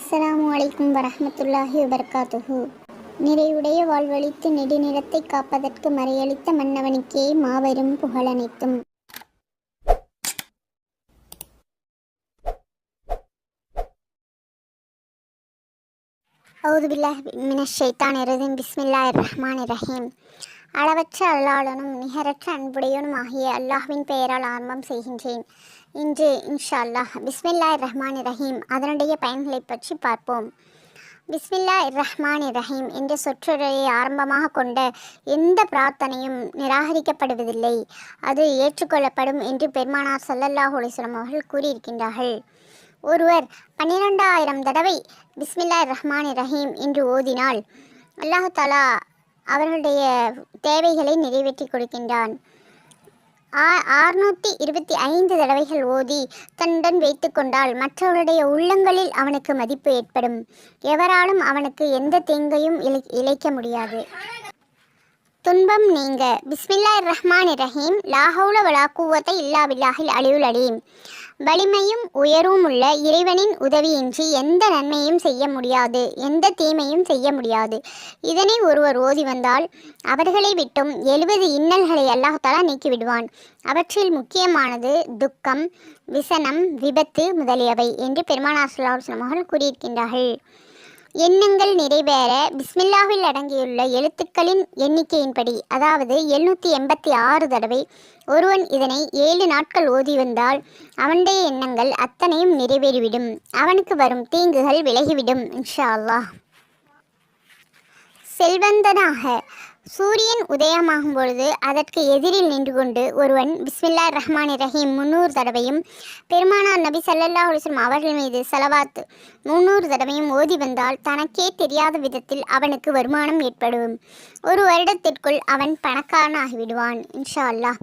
அஸ்ஸலாமு அலைக்கும் வரஹ்மத்துல்லாஹி வபரகாத்துஹு. நிறைவுடைய வாழ்வழித்து நெடுநிலத்தை காப்பதற்கு மறையளித்த மன்னவனுக்கே மாபெரும் புகழனைத்தும் அவுது பில்லாஹ் மினஷ் ஷைத்தான் இரதின் பிஸ்மில்லாஹிர் ரஹ்மான் ரஹீம். அளவற்ற அல்லாளனும் நிகரற்ற அன்புடையனும் ஆகிய அல்லாஹ்வின் பெயரால் ஆரம்பம் செய்கின்றேன். இன்று இன்ஷா அல்லாஹ் பிஸ்மில்லாஹிர் ரஹ்மான் ரஹீம் அதனுடைய பயன்களை பற்றி பார்ப்போம். பிஸ்மில்லா ரஹ்மான் ரஹீம் என்ற சொற்றொடரை ஆரம்பமாக கொண்ட எந்த பிரார்த்தனையும் நிராகரிக்கப்படுவதில்லை. அது ஏற்றுக்கொள்ளப்படும் என்று பெருமானார் சல்லல்லாஹ் அலைஹி அவர்கள் கூறியிருக்கின்றார்கள். ஒருவர் பன்னிரெண்டாயிரம் தடவை பிஸ்மில்லா ரஹ்மான் ரஹீம் என்று ஓதினால் அல்லாஹ் அவர்களுடைய தேவைகளை நிறைவேற்றி கொடுக்கின்றான். ஆறுநூற்றி இருபத்தி ஐந்து தடவைகள் ஓதி தன்னுடன் வைத்து கொண்டால் மற்றவருடைய உள்ளங்களில் அவனுக்கு மதிப்பு ஏற்படும். எவராலும் அவனுக்கு எந்த தீங்கையும் இழை இழைக்க முடியாது. துன்பம் நீங்க. பிஸ்மில்லா ரஹ்மான் ரஹீம். லாஹவுல வலா கூவத்தை இல்லா பில்லாஹில் அலீம். வலிமையும் உயர்வும் உள்ள இறைவனின் உதவியின்றி எந்த நன்மையும் செய்ய முடியாது எந்த தீமையும் செய்ய முடியாது. இதனை ஒருவர் ஓதி வந்தால் அவர்களை விட்டும் எழுபது இன்னல்களை அல்லாஹாலா நீக்கிவிடுவான். அவற்றில் முக்கியமானது துக்கம் விசனம் விபத்து முதலியவை என்று பெருமானார் ஸல்லல்லாஹு அவர்கள் கூறியிருக்கின்றார்கள். எண்ணங்கள் நிறைவேற பிஸ்மில்லாவில் அடங்கியுள்ள எழுத்துக்களின் எண்ணிக்கையின்படி அதாவது எழுநூற்றி எண்பத்தி ஆறு தடவை ஒருவன் இதனை ஏழு நாட்கள் ஓதி வந்தால் அவனுடைய எண்ணங்கள் அத்தனையும் நிறைவேறிவிடும். அவனுக்கு வரும் தீங்குகள் விலகிவிடும் இன்ஷா அல்லாஹ். செல்வந்தனாக சூரியன் உதயமாகும் பொழுது அதற்கு எதிரில் நின்று கொண்டு ஒருவன் பிஸ்மில்லா ரஹ்மான் ரஹீம் முன்னூறு தடவையும் பெருமானார் நபி சல்லல்லா அலுவலம் அவர்கள் மீது செலவாத்து முன்னூறு தடவையும் ஓதி வந்தால் தனக்கே தெரியாத விதத்தில் அவனுக்கு வருமானம் ஏற்படும். ஒரு வருடத்திற்குள் அவன் பணக்காரன் ஆகிவிடுவான் இன்ஷா அல்லாஹ்.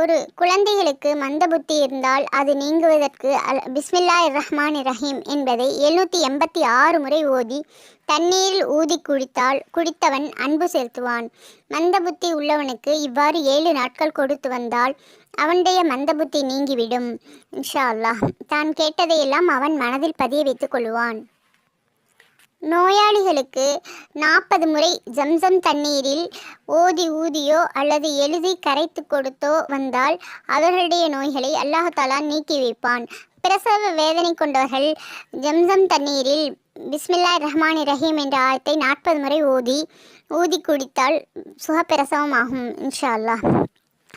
ஒரு குழந்தைகளுக்கு மந்த புத்தி இருந்தால் அது நீங்குவதற்கு அல் பிஸ்மில்லா ரஹ்மான் ரஹீம் என்பதை எழுநூற்றி எண்பத்தி ஆறு முறை ஓதி தண்ணீரில் ஊதி குடித்தால் குடித்தவன் அன்பு செலுத்துவான். மந்த புத்தி உள்ளவனுக்கு இவ்வாறு ஏழு நாட்கள் கொடுத்து வந்தால் அவனுடைய மந்த புத்தி நீங்கிவிடும். இன்ஷா அல்லாஹ். தான் கேட்டதையெல்லாம் அவன் மனதில் பதிய வைத்துக் கொள்வான். நோயாளிகளுக்கு நாற்பது முறை ஜம்சம் தண்ணீரில் ஓதி ஊதியோ அல்லது எழுதி கரைத்து கொடுத்தோ வந்தால் அவர்களுடைய நோய்களை அல்லாஹாலா நீக்கி வைப்பான் பிரசவ வேதனை கொண்டவர்கள் ஜம்சம் தண்ணீரில் பிஸ்மில்லா ரஹ்மான் ரஹீம் என்ற ஆயத்தை நாற்பது முறை ஓதி ஊதி குடித்தால் சுகப்பிரசவமாகும் இன்ஷா அல்லாஹ்.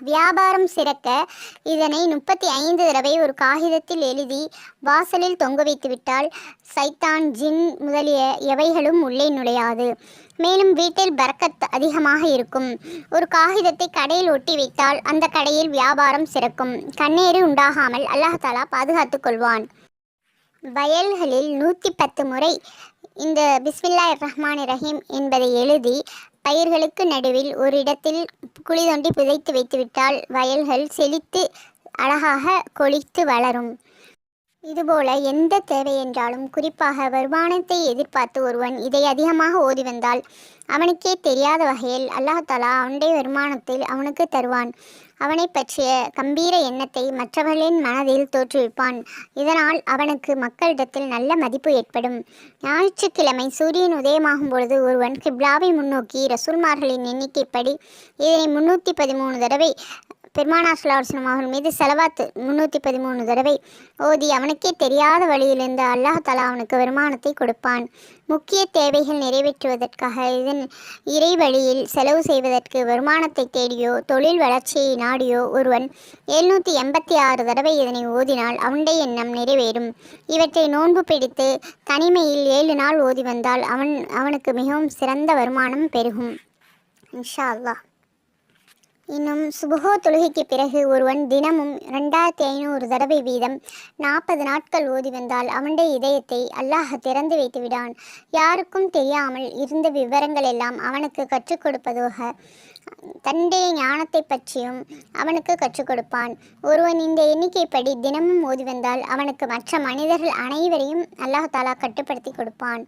வியாபாரம் சிறக்க இதனை முப்பத்தி ஐந்து தடவை ஒரு காகிதத்தில் எழுதி வாசலில் தொங்க வைத்துவிட்டால் சைத்தான் ஜின் முதலிய எவைகளும் உள்ளே நுழையாது. மேலும் வீட்டில் பரக்கத் அதிகமாக இருக்கும். ஒரு காகிதத்தை கடையில் ஒட்டி வைத்தால் அந்த கடையில் வியாபாரம் சிறக்கும். கண்ணீரு உண்டாகாமல் அல்லாஹாலா பாதுகாத்து கொள்வான். வயல்களில் நூற்றி பத்து முறை இந்த பிஸ்மில்லா ரஹ்மான் ரஹீம் என்பதை எழுதி பயிர்களுக்கு நடுவில் ஒரு இடத்தில் குழி தோண்டி புதைத்து வைத்துவிட்டால் வயல்கள் செழித்து அழகாக கொழித்து வளரும். இதுபோல எந்த தேவை என்றாலும் குறிப்பாக வருமானத்தை எதிர்பார்த்து ஒருவன் இதை அதிகமாக ஓதி வந்தால் அவனுக்கே தெரியாத வகையில் அல்லாஹாலா அவனுடைய வருமானத்தில் அவனுக்கு தருவான். அவனை பற்றிய கம்பீர எண்ணத்தை மற்றவர்களின் மனதில் தோற்றுவிப்பான். இதனால் அவனுக்கு மக்களிடத்தில் நல்ல மதிப்பு ஏற்படும். ஞாயிற்றுக்கிழமை சூரியன் உதயமாகும் பொழுது ஒருவன் கிப்லாவை முன்னோக்கி ரசூல்மார்களின் எண்ணிக்கைப்படி இதனை முன்னூற்றி பதிமூணு தடவை பெருமானா சுல்லாஸ்லம் அவர்கள் மீது செலவாத்து. முன்னூற்றி பதிமூணு தடவை. ஓதி அவனுக்கே தெரியாத வழியிலிருந்து அல்லாஹ் தலா அவனுக்கு வருமானத்தை கொடுப்பான். முக்கிய தேவைகள் நிறைவேற்றுவதற்காக இதன் இறை வழியில் செலவு செய்வதற்கு வருமானத்தை தேடியோ தொழில் வளர்ச்சியை நாடியோ ஒருவன் எழுநூற்றி எண்பத்தி ஆறு தடவை இதனை ஓதினால் அவனுடைய எண்ணம் நிறைவேறும். இவற்றை நோன்பு பிடித்து தனிமையில் ஏழு நாள் ஓதி வந்தால் அவன் அவனுக்கு மிகவும் சிறந்த வருமானம் பெருகும். இன்ஷா அல்லாஹ். இன்னும் சுபஹோ தொழுகைக்கு பிறகு ஒருவன் தினமும் ரெண்டாயிரத்தி ஐநூறு தடவை வீதம் நாற்பது நாட்கள் ஓதி வந்தால் அவனுடைய இதயத்தை அல்லாஹ் திறந்து வைத்து விடான். யாருக்கும் தெரியாமல் இருந்த விவரங்கள் எல்லாம் அவனுக்கு கற்றுக் கொடுப்பதாக தன்னுடைய ஞானத்தை பற்றியும் அவனுக்கு கற்றுக் கொடுப்பான். ஒருவன் இந்த எண்ணிக்கைப்படி தினமும் ஓதி வந்தால் அவனுக்கு மற்ற மனிதர்கள் அனைவரையும் அல்லாஹ் தாலா கட்டுப்படுத்தி கொடுப்பான்.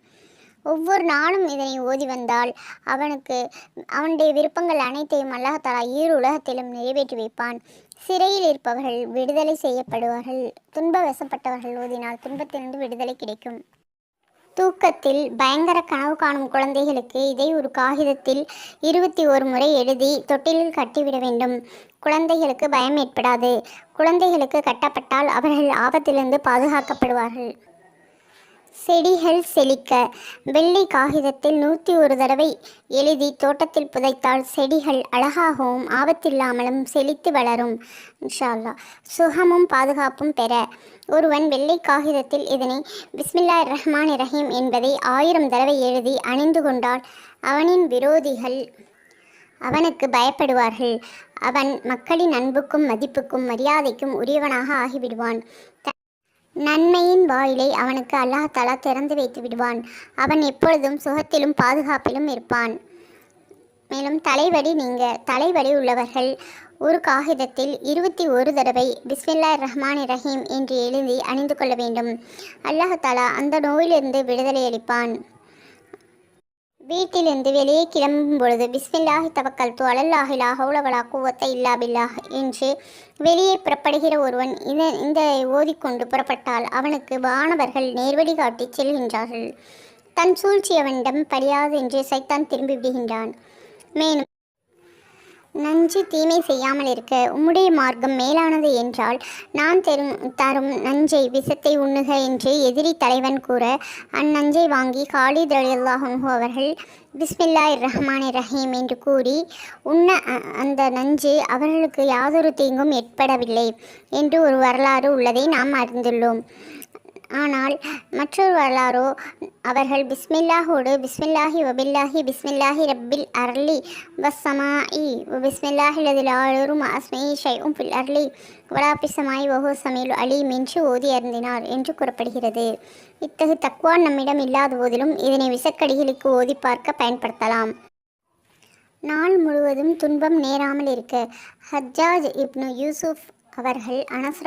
ஒவ்வொரு நாளும் இதனை ஓதி வந்தால் அவனுக்கு அவனுடைய விருப்பங்கள் அனைத்தையும் அல்லாஹாலா ஈர் உலகத்திலும் நிறைவேற்றி வைப்பான். சிறையில் இருப்பவர்கள் விடுதலை செய்யப்படுவார்கள். துன்ப வசப்பட்டவர்கள் ஓதினால் துன்பத்திலிருந்து விடுதலை கிடைக்கும். தூக்கத்தில் பயங்கர கனவு காணும் குழந்தைகளுக்கு இதை ஒரு காகிதத்தில் இருபத்தி ஒரு முறை எழுதி தொட்டிலில் கட்டிவிட வேண்டும். குழந்தைகளுக்கு பயம் ஏற்படாது. குழந்தைகளுக்கு கட்டப்பட்டால் அவர்கள் ஆபத்திலிருந்து பாதுகாக்கப்படுவார்கள். செடிகள் செழிக்க. வெள்ளை காகிதத்தில் நூற்றி ஒரு தடவை எழுதி தோட்டத்தில் புதைத்தால் செடிகள் அழகாகவும் ஆபத்தில்லாமலும் செழித்து வளரும். இன்ஷா அல்லாஹ் சுகமும் பாதுகாப்பும் பெற. ஒருவன் வெள்ளை காகிதத்தில் இதனை பிஸ்மில்லா ரஹ்மான் ரஹீம் என்பதை ஆயிரம் தடவை எழுதி அணிந்து கொண்டால் அவனின் விரோதிகள் அவனுக்கு பயப்படுவார்கள். அவன் மக்களின் அன்புக்கும் மதிப்புக்கும் மரியாதைக்கும் உரியவனாக ஆகிவிடுவான். நன்மையின் வாயிலை அவனுக்கு அல்லாஹாலா திறந்து வைத்து விடுவான். அவன் எப்பொழுதும் சுகத்திலும் பாதுகாப்பிலும் இருப்பான். மேலும் தலைவலி நீங்க தலைவலி உள்ளவர்கள் ஒரு காகிதத்தில் இருபத்தி ஒரு தடவை பிஸ்மில்லா ரஹ்மான் ரஹீம் என்று எழுதி அணிந்து கொள்ள வேண்டும். அல்லாஹாலா அந்த நோயிலிருந்து விடுதலை அளிப்பான். வீட்டிலிருந்து வெளியே கிளம்பும் பொழுது பிஸ்மில்லாஹி தவக்கல் து அலல்லாஹி ஹவுலவலா கூவத்தை இல்லா பில்லாஹ் என்று வெளியே புறப்படுகிற ஒருவன் இத இந்த ஓதிக்கொண்டு புறப்பட்டால் அவனுக்கு வானவர்கள் நேர்வழி காட்டி செல்கின்றார்கள். தன் சூழ்ச்சி அவனிடம் படியாது என்று சைத்தான் திரும்பி விடுகின்றான். மேலும் நஞ்சு தீமை செய்யாமல் இருக்க உம்முடைய மார்க்கம் மேலானது என்றால் நான் தரும் தரும் நஞ்சை விஷத்தை உண்ணுக என்று எதிரி தலைவன் கூற அந்நஞ்சை வாங்கி காலித் ரலியல்லாஹு அவர்கள் பிஸ்மில்லாஹ் ரஹ்மான் ரஹீம் என்று கூறி உண்ண அந்த நஞ்சு அவர்களுக்கு யாதொரு தீங்கும் ஏற்படவில்லை என்று ஒரு வரலாறு உள்ளதை நாம் அறிந்துள்ளோம். ஆனால் மற்றொரு வரலாறோ அவர்கள் பிஸ்மில்லாஹோடு பிஸ்மில்லாஹி வபில்லாஹி பிஸ்மில்லாஹி ரப்பில் அர்லி வஸ்ஸமாஇ பிஸ்மில்லாஹி லதில் ஆளுரும் அஸ்மை ஷைஉம் ஃபில் அர்லி வலாபிசமாய் ஓஹோ சமையல் அலீம் என்று ஓதி அருந்தினார் என்று கூறப்படுகிறது. இத்தகு தக்வா நம்மிடம் இல்லாத போதிலும் இதனை விசக்கடிகளுக்கு ஓதி பார்க்க பயன்படுத்தலாம். நாள் முழுவதும் துன்பம் நேராமல் இருக்க ஹஜ்ஜாஜ் இப்னு யூசுப் அவர்கள் அனஸ்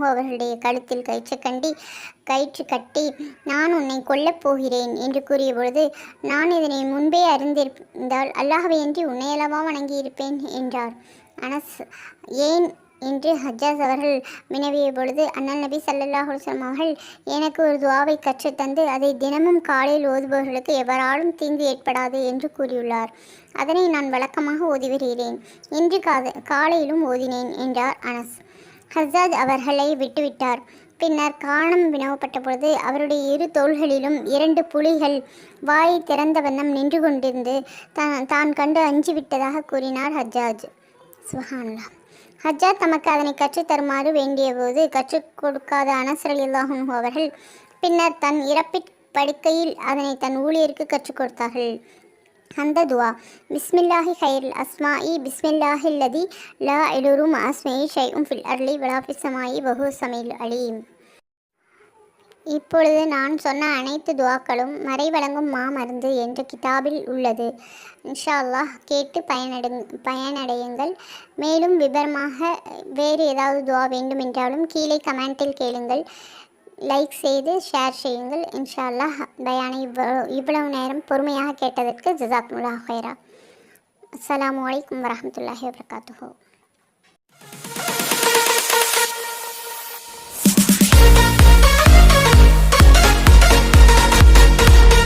அவர்களுடைய கழுத்தில் கயிற்று கண்டி கயிற்று கட்டி நான் உன்னை கொல்லப் போகிறேன் என்று கூறிய பொழுது நான் இதனை முன்பே அறிந்திருந்தால் அல்லாஹவையின்றி உன்னையளவா வணங்கியிருப்பேன்? என்றார். அனஸ் ஏன் என்று ஹஜாஸ் அவர்கள் வினவிய பொழுது அண்ணல் நபி சல்லல்லாஹு அலைஹி அவர்கள் எனக்கு ஒரு துவாவை கற்றுத்தந்து அதை தினமும் காலையில் ஓதுபவர்களுக்கு எவராலும் தீங்கு ஏற்படாது என்று கூறியுள்ளார். அதனை நான் வழக்கமாக ஓதி வருகிறேன் இன்று காத காலையிலும் ஓதினேன் என்றார் அனஸ். ஹஸ்ஸாஜ் அவர்களை விட்டுவிட்டார். பின்னர் காணம் வினவப்பட்ட பொழுது அவருடைய இரு தோள்களிலும் இரண்டு புலிகள் வாயை திறந்த வண்ணம் நின்று கொண்டிருந்து தான் தான் கண்டு அஞ்சு விட்டதாக கூறினார் ஹஜாஜ் சுஹான்லா ஹஜ்ஜா தமக்கு அதனை கற்றுத் தருமாறு வேண்டியபோது கற்றுக் கொடுக்காத அனஸ் அவர்கள் பின்னர் தன் இறப்பிற் படுக்கையில் அதனை தன் ஊழியருக்கு கற்றுக் கொடுத்தார்கள். அந்த துவா பிஸ்மில்லாஹி ஹைர் அஸ்மாயி பிஸ்மில்லாஹி லதி லா எலுரும் ஷை உம் ஃபில் அர்லி வலாஃபிசமாயி வஹு சமீல் அலீம். இப்பொழுது நான் சொன்ன அனைத்து துவாக்களும் மறை வழங்கும் மாமருந்து என்ற கிதாபில் உள்ளது. இன்ஷா அல்லாஹ் கேட்டு பயனடு பயனடையுங்கள். மேலும் விபரமாக வேறு ஏதாவது துவா வேண்டும் என்றாலும் கீழே கமெண்ட்டில் கேளுங்கள். லைக் செய்து ஷேர் செய்யுங்கள். இன்ஷா அல்லாஹ் பயானை இவ்வளவு இவ்வளவு நேரம் பொறுமையாக கேட்டதற்கு ஜிசாக்முல்லா ஹைரா அஸ்லாம் வலைக்கம் வரமத்துல்லாஹி வபரகாத்துஹு.